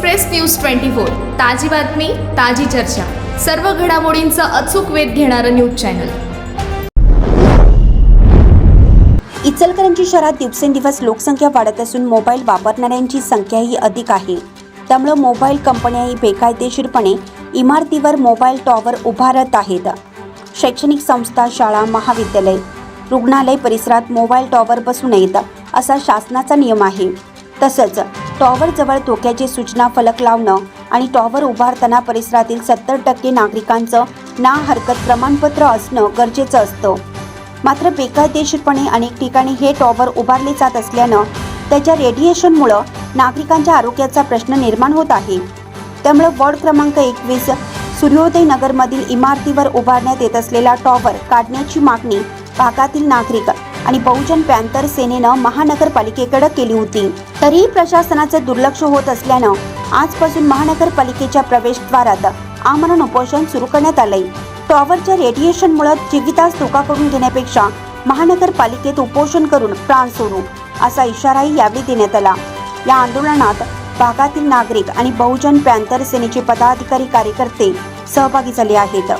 Express news twenty four ताजी बातमी ताजी चर्चा. सर्व घडामोडींचा अचूक वेध घेणारं न्यूज चॅनल. इचलकरंजी शहरात दिवसेंदिवस लोकसंख्या वाढत असून मोबाईल वापरणाऱ्यांची संख्याही अधिक आहे. त्यामुळे मोबाईल कंपन्याही बेकायदेशीरपणे इमारतीवर मोबाईल टॉवर उभारत आहेत. शैक्षणिक संस्था शाळा महाविद्यालय रुग्णालय परिसरात मोबाईल टॉवर बसू नयेत असा शासनाचा नियम आहे. तसंच टॉवरजवळ धोक्याची सूचना फलक लावणं आणि टॉवर उभारताना परिसरातील सत्तर टक्के नागरिकांचं ना हरकत प्रमाणपत्र असणं गरजेचं असतं. मात्र बेकायदेशीरपणे अनेक ठिकाणी हे टॉवर उभारले जात असल्यानं त्याच्या रेडिएशनमुळं नागरिकांच्या आरोग्याचा प्रश्न निर्माण होत आहे. त्यामुळे वॉर्ड क्रमांक एकवीस सूर्योदय नगरमधील इमारतीवर उभारण्यात येत असलेला टॉवर काढण्याची मागणी भागातील नागरिक आणि बहुजन पॅन्थर सेनेनं महानगरपालिकेकडे केली होती. तरीही प्रशासनाचं दुर्लक्ष होत असल्यानं आजपासून महानगरपालिकेच्या प्रवेशद्वारात आमरण उपोषण सुरू करण्यात आलंय. टॉवरच्या रेडिएशनमुळे जीवितास धोका करून घेण्यापेक्षा महानगरपालिकेत उपोषण करून प्राण सोडू असा इशाराही यावेळी देण्यात आला. या आंदोलनात भागातील नागरिक आणि बहुजन पॅन्थर सेनेचे पदाधिकारी कार्यकर्ते सहभागी झाले आहेत.